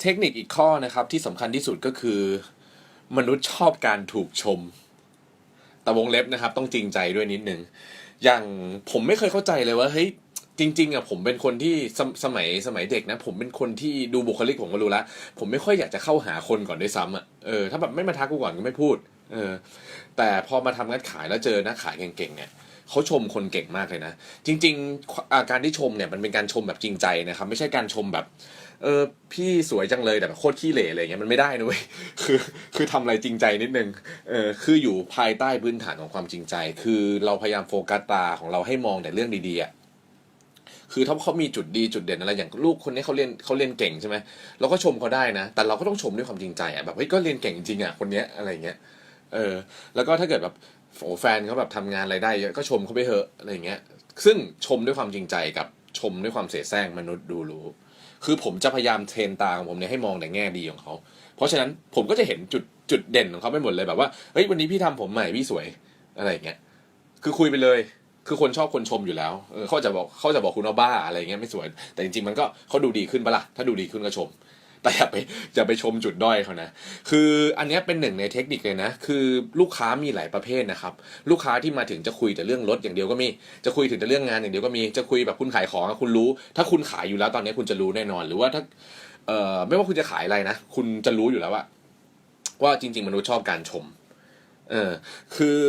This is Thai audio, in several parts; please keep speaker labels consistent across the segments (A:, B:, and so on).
A: เทคนิคอีกข้อนะครับที่สำคัญที่สุดก็คือ มนุษย์ชอบการถูกชม แต่วงเล็บนะครับ ต้องจริงใจด้วยนิดนึง อย่างผมไม่เคยเข้าใจเลยว่าเฮ้ยจริงๆอะผมเป็นคนที่สมสมัยสมัยเด็กนะ ผมเป็นคนที่ดูบุคลิกผมก็รู้ล้วผมไม่ค่อยอยากจะเข้าหาคนก่อนด้วยซ้ำอะเออถ้าแบบไม่มาทักกูก่อนก็ไม่พูด เออ แต่พอมาทำงานขายแล้วเจอนักขายเก่งๆเนี่ย เขาชมคนเก่งมากเลยนะ จริงๆการที่ชมเนี่ยมันเป็นการชมแบบจริงใจนะครับ ไม่ใช่การชมแบบ เออพี่สวยจังเลยแต่แบบโคตรขี้เหร่อะไรเงี้ยมันไม่ได้นะเว้ยคือคือทำอะไรจริงใจนิดนึงเออคืออยู่ภายใต้พื้นฐานของความจริงใจ คือเราพยายามโฟกัสตาของเราให้มองแต่เรื่องดีๆอะคือถ้าเขามีจุดดีจุดเด่นอะไรอย่างลูกคนนี้เขาเรียนเขาเรียนเก่งใช่ไหมเราก็ชมเขาได้นะ แต่เราก็ต้องชมด้วยความจริงใจอะแบบเฮ้ยก็เรียนเก่งจริงอะคนเนี้ยอะไรเงี้ยเออแล้วก็ถ้าเกิดแบบ โอ้แฟนเขาแบบทำงานอะไรได้เยอะก็ชมเขาไปเถอะอะไรเงี้ย ซึ่งชมด้วยความจริงใจกับชมด้วยความเสแสร้งมนุษย์ดูรู้ คือผมจะพยายามเทรนตาของผมเนี่ยให้มองแต่แง่ดีของเขา เพราะฉะนั้นผมก็จะเห็นจุดจุดเด่นของเขาไปหมดเลยแบบว่าเฮ้ยวันนี้พี่ทำผมใหม่พี่สวยอะไรอย่างเงี้ย คือคุยไปเลย คือคนชอบคนชมอยู่แล้วเออเขาจะบอกเขาจะบอกคุณว่าบ้าอะไรเงี้ยไม่สวย แต่จริงๆมันก็เขาดูดีขึ้นปะล่ะถ้าดูดีขึ้นก็ชม แต่อย่าไปอย่าไปชมจุดด้อยเขานะ คืออันนี้เป็นหนึ่งในเทคนิคเลยนะ คือลูกค้ามีหลายประเภทนะครับ ลูกค้าที่มาถึงจะคุยแต่เรื่องรถอย่างเดียวก็มี จะคุยถึงแต่เรื่องงานอย่างเดียวก็มี จะคุยแบบคุณขายของคุณรู้ ถ้าคุณขายอยู่แล้วตอนนี้คุณจะรู้แน่นอน หรือว่าถ้าเอ่อไม่ว่าคุณจะขายอะไรนะ คุณจะรู้อยู่แล้วว่าว่าจริง ๆ มนุษย์ชอบการชม เออ คือ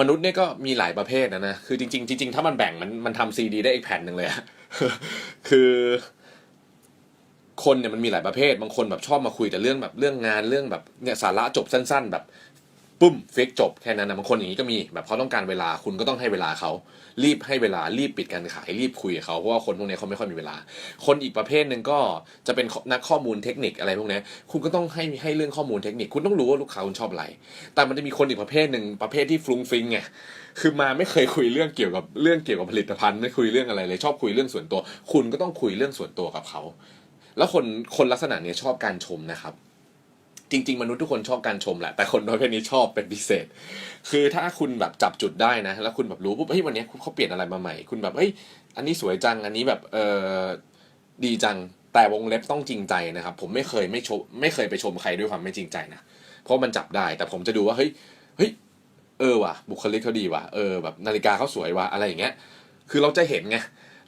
A: มนุษย์เนี่ยก็มีหลายประเภทนะนะ คือจริงๆจริงๆถ้ามันแบ่งมันมันทำซีดีได้อีกแผ่นหนึ่งเลยอะคือ คนเนี่ยมันมีหลายประเภท บางคนแบบชอบมาคุยแต่เรื่องแบบเรื่องงานเรื่องแบบเนี่ยสาระจบสั้น ๆ แบบปุ้มเฟกจบแค่นั้นนะบางคนอย่างนี้ก็มีแบบเขาต้องการเวลาคุณก็ต้องให้เวลาเขารีบให้เวลารีบปิดการขายรีบคุยกับเขาเพราะว่าคนพวกนี้เขาไม่ค่อยมีเวลา คนอีกประเภทหนึ่งก็จะเป็นนักข้อมูลเทคนิคอะไรพวกนี้คุณก็ต้องให้ให้เรื่องข้อมูลเทคนิค คุณต้องรู้ว่าลูกค้าคุณชอบอะไรแต่มันจะมีคนอีกประเภทหนึ่งประเภทที่ฟรุ้งฟิงไงคือมาไม่เคยคุยเรื่องเกี่ยวกับเรื่องเกี่ยวกับผลิตภัณฑ์ไม่คุยเรื่องอะไรเลยชอบคุยเรื่องส่วนตัว คุณก็ต้องคุยเรื่องส่วนตัวกับเขา คนคนลักษณะเนี้ยชอบการชมนะครับ จริง ๆ มนุษย์ทุกคนชอบการชมแหละ แต่คนประเภทนี้ชอบเป็นพิเศษ คือถ้าคุณแบบจับจุดได้นะ แล้วคุณแบบรู้ปุ๊บเฮ้ยวันนี้เขาเปลี่ยนอะไรมาใหม่ คุณแบบเฮ้ยอันนี้สวยจังอันนี้แบบเออดีจังแต่วงเล็บต้องจริงใจนะครับ ผมไม่เคยไม่ชมไม่เคยไปชมใครด้วยความไม่จริงใจนะเพราะมันจับได้ แต่ผมจะดูว่าเฮ้ยเฮ้ยเออว่ะบุคลิกเขาดีว่ะเออแบบนาฬิกาเขาสวยว่ะอะไรอย่างเงี้ย คือเราจะเห็นไง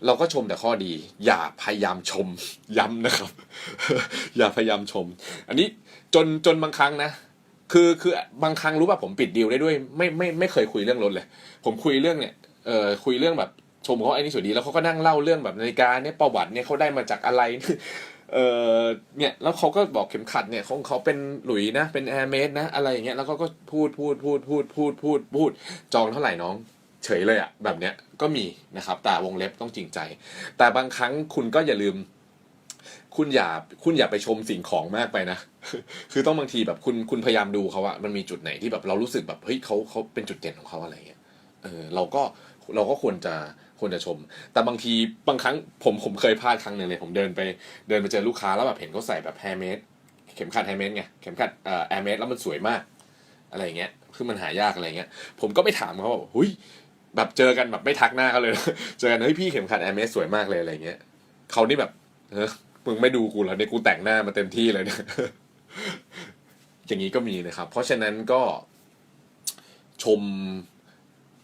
A: เราก็ชมแต่ข้อดี อย่าพยายามชมย้ำนะครับ อย่าพยายามชม อันนี้จนจนบางครั้งนะ คือคือบางครั้งรู้ป่ะผมปิดดีลได้ด้วย ไม่ไม่ไม่เคยคุยเรื่องรถเลย ผมคุยเรื่องเนี่ยเอ่อคุยเรื่องแบบชมเขาไอ้นี่สวยดีแล้วเขาก็นั่งเล่าเรื่องแบบนาฬิกาเนี่ยประวัติเนี่ยเขาได้มาจากอะไรเออเนี่ยแล้วเขาก็บอกเข็มขัดเนี่ยของเขาเป็นหลุยนะ เป็นแอร์เมสนะ อะไรอย่างเงี้ยแล้วเขาก็พูดพูดพูดพูดพูดพูดพูดจองเท่าไหร่น้อง เฉยเลยอะแบบเนี้ยก็มีนะครับแต่วงเล็บต้องจริงใจ แต่บางครั้งคุณก็อย่าลืม คุณอย่าคุณอย่าไปชมสิ่งของมากไปนะ คือต้องบางทีแบบคุณคุณพยายามดูเขาอะมันมีจุดไหนที่แบบเรารู้สึกแบบเฮ้ยเขาเขาเป็นจุดเด่นของเขาอะไรเงี้ยเออเราก็เราก็ควรจะควรจะชม แต่บางทีบางครั้งผมผมเคยพลาดครั้งหนึ่งเลย ผมเดินไปเดินไปเจอลูกค้าแล้วแบบเห็นเขาใส่แบบแฮร์เมดเข็มขัดแฮร์เมดไงเข็มขัดเอ่อแอร์เมดแล้วมันสวยมาก อะไรเงี้ยคือมันหายากอะไรเงี้ย ผมก็ไปถามเขาว่าหุย แบบเจอกันแบบไม่ทักหน้าเขาเลย เจอกันเฮ้ยพี่เข็มขัดแอร์เมสสวยมากเลยอะไรเงี้ยเขานี่แบบเออมึงไม่ดูกูเหรอเนี่ยกูแต่งหน้ามาเต็มที่เลยเนี่ยอย่างนี้ก็มีนะครับ เพราะฉะนั้นก็ชม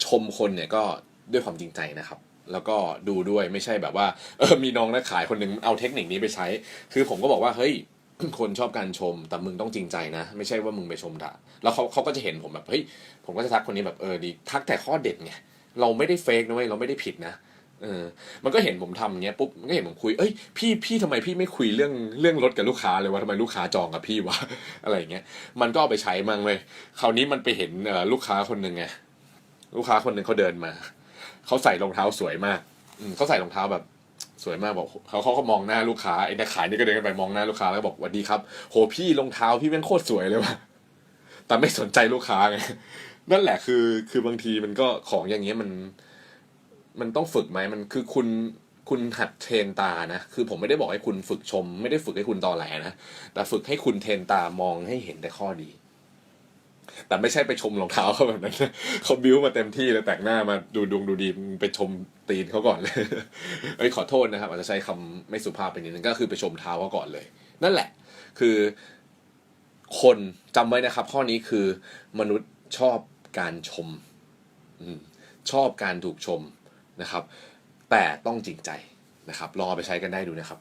A: ชมคนเนี่ยก็ด้วยความจริงใจนะครับ แล้วก็ดูด้วยไม่ใช่แบบว่าเออมีน้องนักขายคนหนึ่งเอาเทคนิคนี้ไปใช้ คือผมก็บอกว่าเฮ้ยคนชอบการชมแต่มึงต้องจริงใจนะ ไม่ใช่ว่ามึงไปชมด่าแล้วเขาเขาก็จะเห็นผมแบบเฮ้ยผมก็จะทักคนนี้แบบเออดีทักแต่ข้อเด็ดไง เราไม่ได้เฟกนะเว้ยเราไม่ได้ผิดนะเออมันก็เห็นผมทำอย่างเงี้ยปุ๊บมันก็เห็นผมคุยเอ้ยพี่พี่ทำไมพี่ไม่คุยเรื่องเรื่องรถกับลูกค้าเลยวะทำไมลูกค้าจองกับพี่วะอะไรอย่างเงี้ยมันก็เอาไปใช้มั่งเลยคราวนี้มันไปเห็นลูกค้าคนหนึ่งไงลูกค้าคนหนึ่งเขาเดินมาเขาใส่รองเท้าสวยมากอืมเขาใส่รองเท้าแบบสวยมากบอกเขาเขาก็มองหน้าลูกค้าไอ้นักขายนี่ก็เดินกันไปมองหน้าลูกค้าแล้วก็บอกสวัสดีครับโหพี่รองเท้าพี่แม่งโคตรสวยเลยว่ะแต่ไม่สนใจลูกค้าไง นั่นแหละคือคือบางทีมันก็ของอย่างเงี้ยมัน มันต้องฝึกไหมมันคือคุณคุณหัดเทรนตานะ คือผมไม่ได้บอกให้คุณฝึกชม ไม่ได้ฝึกให้คุณตอแหลนะแต่ฝึกให้คุณเทรนตามองให้เห็นแต่ข้อดี แต่ไม่ใช่ไปชมรองเท้าเขาแบบนั้นเขาบิ้วมาเต็มที่เลยแต่งหน้ามาดูดวงดูดีไปชมตีนเขาก่อนเลยเอ้ยขอโทษนะครับ อาจจะใช้คำไม่สุภาพไปนิดนึงก็คือไปชมเท้าเขาก่อนเลย นั่นแหละ คือคนจำไว้นะครับ ข้อนี้คือมนุษย์ชอบ การชมอมชอบการถูกชมนะครับ แต่ต้องจริงใจนะครับ ลองเอาไปใช้กันได้ดูนะครับ